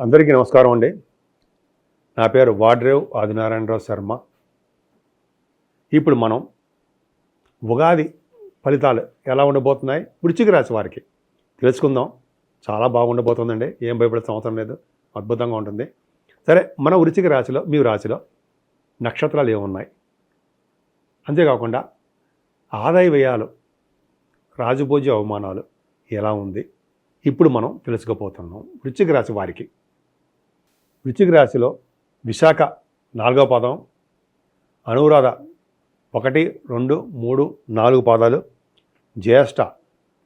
అందరికీ నమస్కారం అండి. నా పేరు వాడ్రేవ్ ఆదినారాయణరావు శర్మ. ఇప్పుడు మనం ఉగాది ఫలితాలు ఎలా ఉండబోతున్నాయి? వృచ్చిక రాశి వారికి తెలుసుకుందాం. చాలా బాగుండబోతుందండి. ఏం భయపడే అవసరం లేదు. అద్భుతంగా ఉంటుంది. సరే మన వృచ్చిక రాశిలో మీ రాశిలో నక్షత్రాలు ఏమున్నాయి? అంతేకాకుండా ఆదాయ వ్యయాలు రాజభోజ్య అవమానాలు ఎలా ఉంది? ఇప్పుడు మనం తెలుసుకోపోతున్నాం వృచ్చిక రాశి వారికి వృశ్చిక రాశిలో విశాఖ నాలుగో పాదం అనురాధ ఒకటి రెండు మూడు నాలుగు పాదాలు జ్యేష్ఠ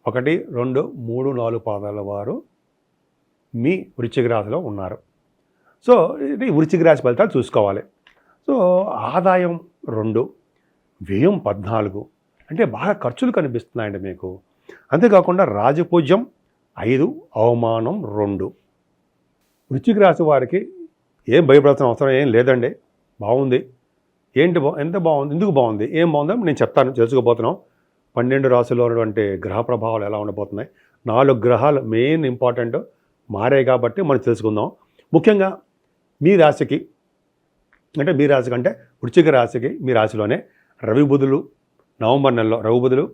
ఒకటి రెండు మూడు నాలుగు పాదాల వారు మీ వృశ్చిక రాశిలో ఉన్నారు. సో ఇది వృశ్చిక రాశి ఫలితాలు చూసుకోవాలి. సో ఆదాయం రెండు వ్యయం పద్నాలుగు అంటే బాగా ఖర్చులు కనిపిస్తున్నాయండి మీకు. అంతేకాకుండా రాజపూజ్యం ఐదు అవమానం రెండు. వృశ్చిక రాశి వారికి ఏం భయపడాల్సిన అవసరం ఏం లేదండి. బాగుంది. ఏంటి బా ఎంత బాగుంది ఎందుకు బాగుంది ఏం బాగుందో నేను చెప్తాను తెలుసుకోబోతున్నాం. పన్నెండు రాశుల్లో ఉన్నటువంటి గ్రహ ప్రభావాలు ఎలా ఉండబోతున్నాయి? నాలుగు గ్రహాలు మెయిన్ ఇంపార్టెంట్ మారే కాబట్టి మనం తెలుసుకుందాం. ముఖ్యంగా మీ రాశికి అంటే మీ రాశి కంటే వృశ్చిక రాశికి మీ రాశిలోనే రవి బుధులు నవంబర్ నెలలో రవి బుధులు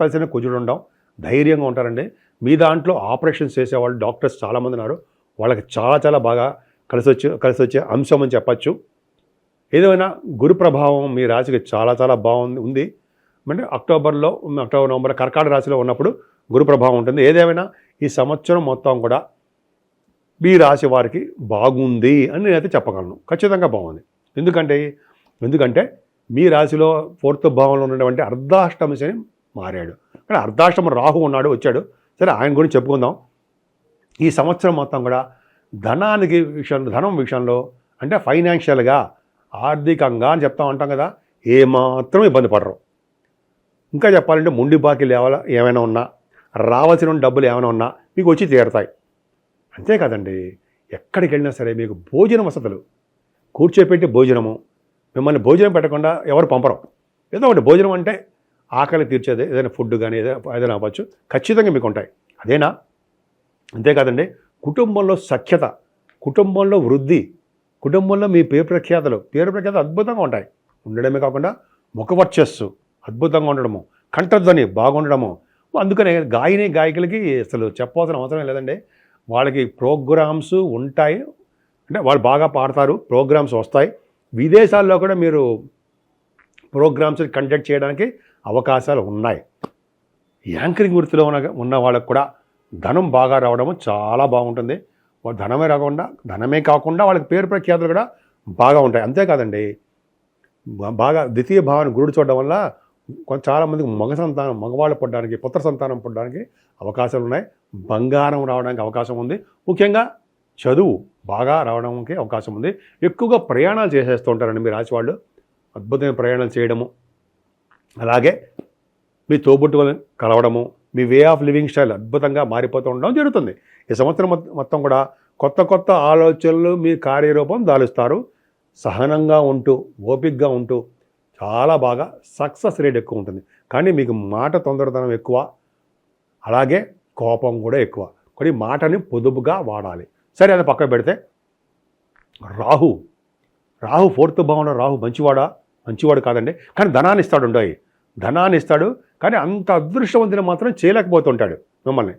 కలిసిన కుజుడు ఉండడం ధైర్యంగా ఉంటారండి. మీ దాంట్లో ఆపరేషన్స్ చేసేవాళ్ళు డాక్టర్స్ చాలామంది ఉన్నారు. వాళ్ళకి చాలా చాలా బాగా కలిసి వచ్చే కలిసి వచ్చే అంశం అని చెప్పచ్చు. ఏదైనా గురు ప్రభావం మీ రాశికి చాలా చాలా బాగుంది ఉంది. అంటే అక్టోబర్లో అక్టోబర్ నవంబర్ కర్కాటక రాశిలో ఉన్నప్పుడు గురు ప్రభావం ఉంటుంది. ఏదేమైనా ఈ సంవత్సరం మొత్తం కూడా మీ రాశి వారికి బాగుంది అని నేనైతే చెప్పగలను. ఖచ్చితంగా బాగుంది. ఎందుకంటే ఎందుకంటే మీ రాశిలో ఫోర్త్ భావంలో ఉన్నటువంటి అర్ధాష్టమ శని మారాడు. కానీ అర్ధాష్టమ రాహు ఉన్నాడు వచ్చాడు. సరే ఆయన గురించి చెప్పుకుందాం. ఈ సంవత్సరం మొత్తం కూడా ధనానికి విషయం ధనం విషయంలో అంటే ఫైనాన్షియల్గా ఆర్థికంగా అని చెప్తా ఉంటాం కదా ఏమాత్రం ఇబ్బంది పడరు. ఇంకా చెప్పాలంటే ముండి బాకీలు ఏమైనా ఏమైనా ఉన్నా రావాల్సిన డబ్బులు ఏమైనా ఉన్నా మీకు వచ్చి తీరుతాయి. అంతే కదండి ఎక్కడికి వెళ్ళినా సరే మీకు భోజన వసతులు. కూర్చోపెట్టి భోజనము మిమ్మల్ని భోజనం పెట్టకుండా ఎవరు పంపరు. ఏదో ఒకటి భోజనం అంటే ఆకలి తీర్చేది ఏదైనా ఫుడ్ కానీ ఏదైనా ఏదైనా అవ్వచ్చు ఖచ్చితంగా మీకు ఉంటాయి. అదేనా? అంతేకాదండి కుటుంబంలో సఖ్యత కుటుంబంలో వృద్ధి కుటుంబంలో మీ పేరు ప్రఖ్యాతలు పేరు ప్రఖ్యాతలు అద్భుతంగా ఉంటాయి. ఉండడమే కాకుండా ముఖవర్చస్సు అద్భుతంగా ఉండడము కంఠధ్వని బాగుండడము. అందుకనే గాయని గాయకులకి అసలు చెప్పవలసిన అవసరం లేదండి. వాళ్ళకి ప్రోగ్రామ్స్ ఉంటాయి. అంటే వాళ్ళు బాగా పాడతారు ప్రోగ్రామ్స్ వస్తాయి. విదేశాల్లో కూడా మీరు ప్రోగ్రామ్స్ కండక్ట్ చేయడానికి అవకాశాలు ఉన్నాయి. యాంకరింగ్ వృత్తిలో ఉన్న ఉన్న వాళ్ళకు కూడా ధనం బాగా రావడము చాలా బాగుంటుంది. ధనమే రాకుండా ధనమే కాకుండా వాళ్ళకి పేరు ప్రఖ్యాతులు కూడా బాగా ఉంటాయి. అంతేకాదండి బాగా ద్వితీయ భావాన్ని గురుడు చూడడం వల్ల కొంత చాలామందికి మగ సంతానం మగవాళ్ళు పడడానికి పుత్ర సంతానం పడడానికి అవకాశాలు ఉన్నాయి. బంగారం రావడానికి అవకాశం ఉంది. ముఖ్యంగా చదువు బాగా రావడానికి అవకాశం ఉంది. ఎక్కువగా ప్రయాణాలు చేసేస్తూ ఉంటారండి మీ రాశి వాళ్ళు. అద్భుతమైన ప్రయాణాలు చేయడము. అలాగే మీ తోబుట్టుకొని కలవడము మీ వే ఆఫ్ లివింగ్ స్టైల్ అద్భుతంగా మారిపోతూ ఉండడం జరుగుతుంది. ఈ సంవత్సరం మొత్తం- కూడా కొత్త కొత్త ఆలోచనలు మీ కార్యరూపం దాలుస్తారు. సహనంగా ఉంటూ ఓపిక్గా ఉంటూ చాలా బాగా సక్సెస్ రేట్ ఎక్కువ ఉంటుంది. కానీ మీకు మాట తొందరతనం ఎక్కువ అలాగే కోపం కూడా ఎక్కువ. కొన్ని మాటని పొదుపుగా వాడాలి. సరే అది పక్కన పెడితే రాహు. రాహు ఫోర్త్ భావన రాహు మంచివాడా? మంచివాడు కాదండి. కానీ ధనాన్ని ఇస్తాడు ఉండయి ధనాన్ని ఇస్తాడు కానీ అంత అదృష్టవంతుని మాత్రం చేయలేకపోతుంటాడు మిమ్మల్ని.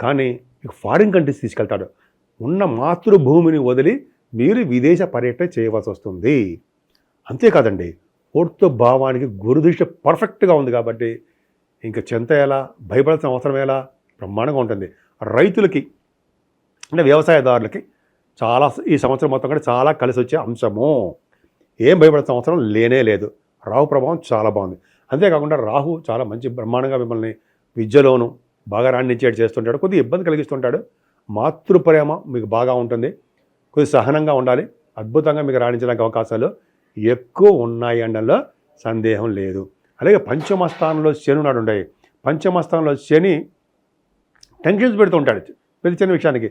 కానీ మీకు ఫారిన్ కంట్రీస్ తీసుకెళ్తాడు. ఉన్న మాతృభూమిని వదిలి మీరు విదేశ పర్యటన చేయవలసి వస్తుంది. అంతేకాదండి ఫోర్త్ భావానికి గురుదృష్టి పర్ఫెక్ట్గా ఉంది కాబట్టి ఇంకా చింత ఎలా భయపడాల్సిన అవసరం ఎలా? బ్రహ్మాండంగా ఉంటుంది. రైతులకి అంటే వ్యవసాయదారులకి చాలా ఈ సంవత్సరం మొత్తం కూడా చాలా కలిసి వచ్చే అంశము. ఏం భయపడాల్సిన అవసరం లేనే లేదు. రావు ప్రభావం చాలా బాగుంది. అంతేకాకుండా రాహు చాలా మంచి బ్రహ్మాండంగా మిమ్మల్ని విద్యలోను బాగా రాణించేటి చేస్తుంటాడు. కొద్దిగా ఇబ్బంది కలిగిస్తుంటాడు. మాతృప్రేమ మీకు బాగా ఉంటుంది. కొద్ది సహనంగా ఉండాలి. అద్భుతంగా మీకు రాణించడానికి అవకాశాలు ఎక్కువ ఉన్నాయి అనడంలో సందేహం లేదు. అలాగే పంచమ స్థానంలో శని నాడు ఉండే పంచమ స్థానంలో శని టెన్షన్స్ పెడుతూ ఉంటాడు. ప్రతి చిన్న విషయానికి.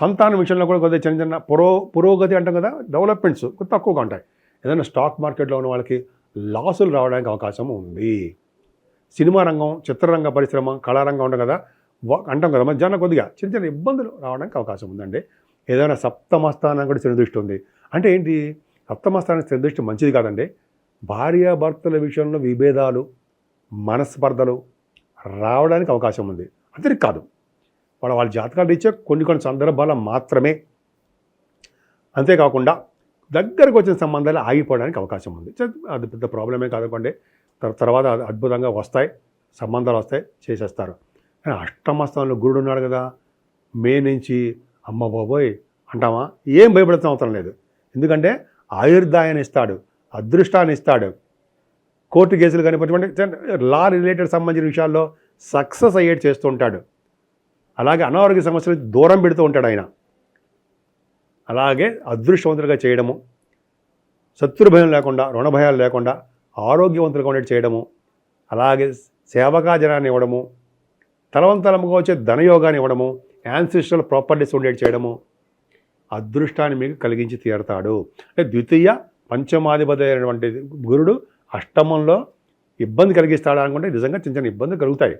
సంతాన విషయంలో కూడా కొద్దిగా చిన్న చిన్న పురో పురోగతి అంటాం కదా డెవలప్మెంట్స్ కొద్ది తక్కువగా ఉంటాయి. ఏదైనా స్టాక్ మార్కెట్లో ఉన్న వాళ్ళకి లాసులు రావడానికి అవకాశం ఉంది. సినిమా రంగం చిత్రరంగ పరిశ్రమ కళారంగం ఉండదు కదా వా- అంటాం కదా మధ్యాహ్నం కొద్దిగా చిన్న చిన్న ఇబ్బందులు రావడానికి అవకాశం ఉందండి. ఏదైనా సప్తమస్థానం కూడా శని దృష్టి ఉంది. అంటే ఏంటి? సప్తమస్థానం శని దృష్టి మంచిది కాదండి. భార్యాభర్తల విషయంలో విభేదాలు మనస్పర్ధలు రావడానికి అవకాశం ఉంది. అంతే కాదు వాళ్ళ వాళ్ళ జాతకాలు ఇచ్చే కొన్ని కొన్ని సందర్భాల మాత్రమే. అంతేకాకుండా దగ్గరకు వచ్చిన సంబంధాలు ఆగిపోవడానికి అవకాశం ఉంది. అది పెద్ద ప్రాబ్లమే కాదుకోండి తర్వాత అద్భుతంగా వస్తాయి సంబంధాలు వస్తాయి చేసేస్తారు. కానీ అష్టమ గురుడు ఉన్నాడు కదా మే నుంచి అమ్మ బాబోయ్ అంటామా? ఏం భయపడతాం అవసరం లేదు. ఎందుకంటే ఆయుర్దాయాన్ని ఇస్తాడు అదృష్టాన్ని ఇస్తాడు. కోర్టు కేసులు కానివ్వండి లా రిలేటెడ్ సంబంధించిన విషయాల్లో సక్సెస్ అయ్యేట్ చేస్తూ ఉంటాడు. అలాగే అనారోగ్య సమస్యలు దూరం పెడుతూ ఉంటాడు ఆయన. అలాగే అదృష్టవంతులుగా చేయడము శత్రుభయం లేకుండా రుణభయాలు లేకుండా ఆరోగ్యవంతులుగా ఉండేది చేయడము అలాగే సేవకాజనాన్ని ఇవ్వడము తలవంతలముగా వచ్చే ధనయోగాన్ని ఇవ్వడము యాన్సిస్ట్రల్ ప్రాపర్టీస్ ఉండేది చేయడము అదృష్టాన్ని మీకు కలిగించి తీరుతాడు. అంటే ద్వితీయ పంచమాధిపతి అయినటువంటి గురుడు అష్టమంలో ఇబ్బంది కలిగిస్తాడు అనుకుంటే నిజంగా చిన్న చిన్న ఇబ్బందులు కలుగుతాయి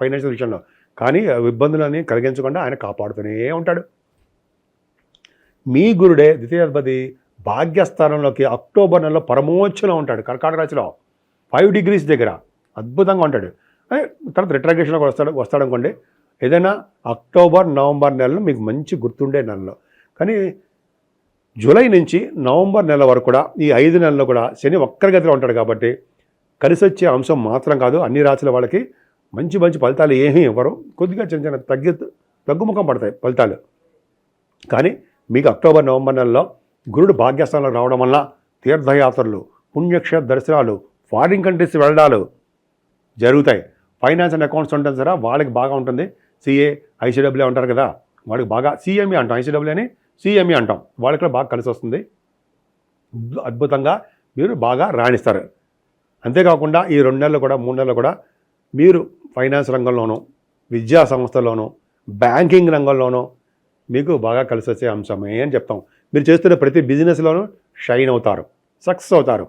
ఫైనాన్షియల్ విషయంలో. కానీ ఇబ్బందులని కలిగించకుండా ఆయన కాపాడుతూనే ఉంటాడు. మీ గురుడే ద్వితీయాధిపతి భాగ్యస్థానంలోకి అక్టోబర్ నెలలో పరమోచ్చలో ఉంటాడు. కర్కాటక రాశిలో ఫైవ్ డిగ్రీస్ దగ్గర అద్భుతంగా ఉంటాడు. తర్వాత రిట్రాగేషన్లోకి వస్తాడు వస్తాడు అనుకోండి. ఏదైనా అక్టోబర్ నవంబర్ నెలలో మీకు మంచి గుర్తుండే నెలలో. కానీ జూలై నుంచి నవంబర్ నెల వరకు కూడా ఈ ఐదు నెలల్లో కూడా శని ఒక్కరిగతిలో ఉంటాడు కాబట్టి కలిసి వచ్చే అంశం మాత్రం కాదు. అన్ని రాశుల వాళ్ళకి మంచి మంచి ఫలితాలు ఏమీ ఇవ్వరు. కొద్దిగా చిన్న చిన్న తగ్గి తగ్గుముఖం పడతాయి ఫలితాలు. కానీ మీకు అక్టోబర్ నవంబర్ నెలలో గురుడు భాగ్యస్థానంలో రావడం వల్ల తీర్థయాత్రలు పుణ్యక్షేత్ర దర్శనాలు ఫారిన్ కంట్రీస్ వెళ్ళడాలు జరుగుతాయి. ఫైనాన్స్ అండ్ అకౌంట్స్ ఉంటుంది సరే వాళ్ళకి బాగా ఉంటుంది. సిఏ ఐసీడబ్ల్యూ అంటారు కదా వాళ్ళకి బాగా సిఎంఈ అంటాం. ఐసీడబ్ల్యూ అని సిఎంఈ అంటాం. వాళ్ళకి కూడా బాగా కలిసి వస్తుంది. అద్భుతంగా మీరు బాగా రాణిస్తారు. అంతేకాకుండా ఈ రెండు నెలలు కూడా మూడు నెలలు కూడా మీరు ఫైనాన్స్ రంగంలోనూ విద్యా సంస్థల్లోనూ బ్యాంకింగ్ రంగంలోనూ మీకు బాగా కలిసి వచ్చే అంశమే అని చెప్తాం. మీరు చేస్తున్న ప్రతి బిజినెస్లోనూ షైన్ అవుతారు సక్సెస్ అవుతారు.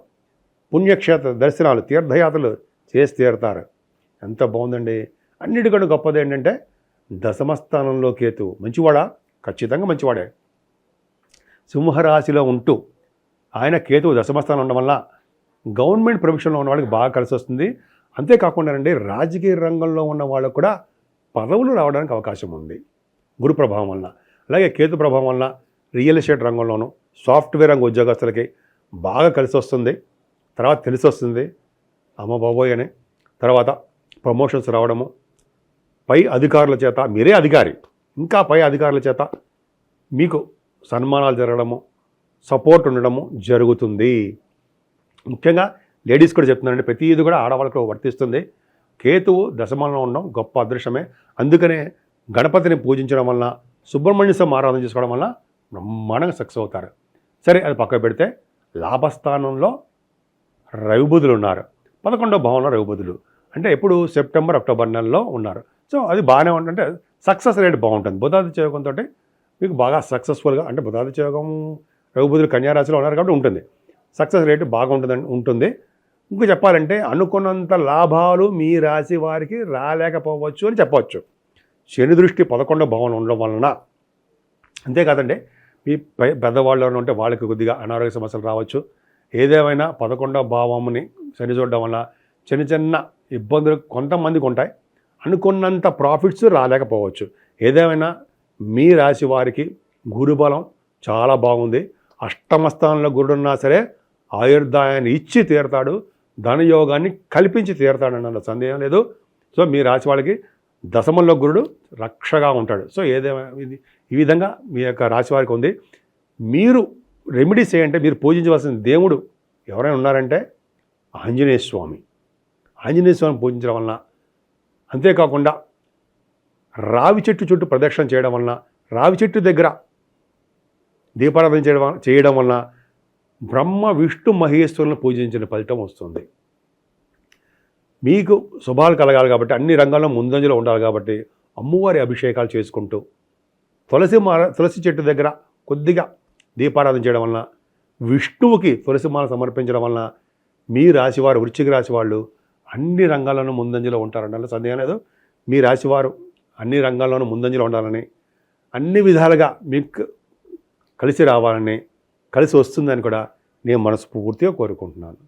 పుణ్యక్షేత్ర దర్శనాలు తీర్థయాత్రలు చేసి తీరుతారు. ఎంత బాగుందండి. అన్నిటికంటే గొప్పది ఏంటంటే దశమస్థానంలో కేతు మంచివాడా? ఖచ్చితంగా మంచివాడే. సింహరాశిలో ఉంటూ ఆయన కేతు దశమస్థానం ఉండడం వల్ల గవర్నమెంట్ ప్రొఫెషన్లో ఉన్న వాళ్ళకి బాగా కలిసి వస్తుంది అంతేకాకుండానండి రాజకీయ రంగంలో ఉన్న వాళ్ళకు కూడా పదవులు రావడానికి అవకాశం ఉంది. గురు ప్రభావం వలన. అలాగే కేతు ప్రభావం వలన రియల్ ఎస్టేట్ రంగంలోనూ సాఫ్ట్వేర్ రంగ ఉద్యోగస్తులకి బాగా కలిసి వస్తుంది. తర్వాత తెలిసి వస్తుంది. అమ్మ బాబోయ్ అని. తర్వాత ప్రమోషన్స్ రావడము. పై అధికారుల చేత మీరే అధికారి. ఇంకా పై అధికారుల చేత మీకు సన్మానాలు జరగడము సపోర్ట్ ఉండడము జరుగుతుంది. ముఖ్యంగా లేడీస్ కూడా చెప్తున్నారండి ప్రతి ఇది కూడా ఆడవాళ్ళకు వర్తిస్తుంది. కేతువు దశమంలో ఉండడం గొప్ప అదృష్టమే. అందుకనే గణపతిని పూజించడం వలన సుబ్రహ్మణ్య స్వామి ఆరాధన చేసుకోవడం వల్ల బ్రహ్మాండంగా సక్సెస్ అవుతారు. సరే అది పక్కకు పెడితే లాభస్థానంలో రవిబుధులు ఉన్నారు. పదకొండో భావంలో రవిబుధులు. అంటే ఎప్పుడు? సెప్టెంబర్ అక్టోబర్ నెలలో ఉన్నారు. సో అది బాగానే ఉంటుంటే సక్సెస్ రేట్ బాగుంటుంది. బుధాది చేయకంతో మీకు బాగా సక్సెస్ఫుల్గా అంటే బుధాది చేయకం రఘుబుధులు కన్యారాశిలో ఉన్నారు కాబట్టి ఉంటుంది. సక్సెస్ రేటు బాగా ఉంటుందని ఉంటుంది. ఇంకా చెప్పాలంటే అనుకున్నంత లాభాలు మీ రాశి వారికి రాలేకపోవచ్చు అని చెప్పవచ్చు. శని దృష్టి పదకొండో భావన ఉండడం వలన అంతేకాదండి మీ పె- పెద్దవాళ్ళు ఎవరైనా ఉంటే వాళ్ళకి కొద్దిగా అనారోగ్య సమస్యలు రావచ్చు. ఏదేమైనా పదకొండో భావముని శని చూడడం వల్ల చిన్న చిన్న ఇబ్బందులు కొంతమందికి ఉంటాయి. అనుకున్నంత ప్రాఫిట్స్ రాలేకపోవచ్చు. ఏదేమైనా మీ రాశి వారికి గురుబలం చాలా బాగుంది. అష్టమ స్థానంలో గురుడు ఉన్నా సరే ఆయుర్దాయాన్ని ఇచ్చి తీరుతాడు. ధనయోగాన్ని కల్పించి తీరుతాడు అన్న సందేహం లేదు. సో మీ రాశి వాళ్ళకి దశమంలో గురుడు రక్షగా ఉంటాడు. సో ఏదేమైనా ఇది ఈ విధంగా మీ యొక్క రాశి వారికి ఉంది. మీరు రెమెడీస్ ఏంటంటే మీరు పూజించవలసిన దేవుడు ఎవరైనా ఉన్నారంటే ఆంజనేయ స్వామి. ఆంజనేయ స్వామిని పూజించడం వలన అంతేకాకుండా రావి చెట్టు చుట్టూ ప్రదక్షిణ చేయడం వలన రావి చెట్టు దగ్గర దీపారాధన చేయడం వలన- చేయడం వలన బ్రహ్మ విష్ణు మహేశ్వరులను పూజించిన ఫలితం వస్తుంది. మీకు శుభాలు కలగాలి కాబట్టి అన్ని రంగాల్లో ముందంజలో ఉండాలి కాబట్టి అమ్మవారి అభిషేకాలు చేసుకుంటూ తులసి మాల తులసి చెట్టు దగ్గర కొద్దిగా దీపారాధన చేయడం వలన విష్ణువుకి తులసి మాల సమర్పించడం వలన మీ రాశివారు వృశ్చిక రాశి వాళ్ళు అన్ని రంగాల్లోనూ ముందంజలో ఉంటారన్న సందేహం లేదు. మీ రాశివారు అన్ని రంగాల్లోనూ ముందంజలో ఉండాలని అన్ని విధాలుగా మీకు కలిసి రావాలని కలిసి వస్తుందని కూడా నేను మనస్ఫూర్తిగా కోరుకుంటున్నాను.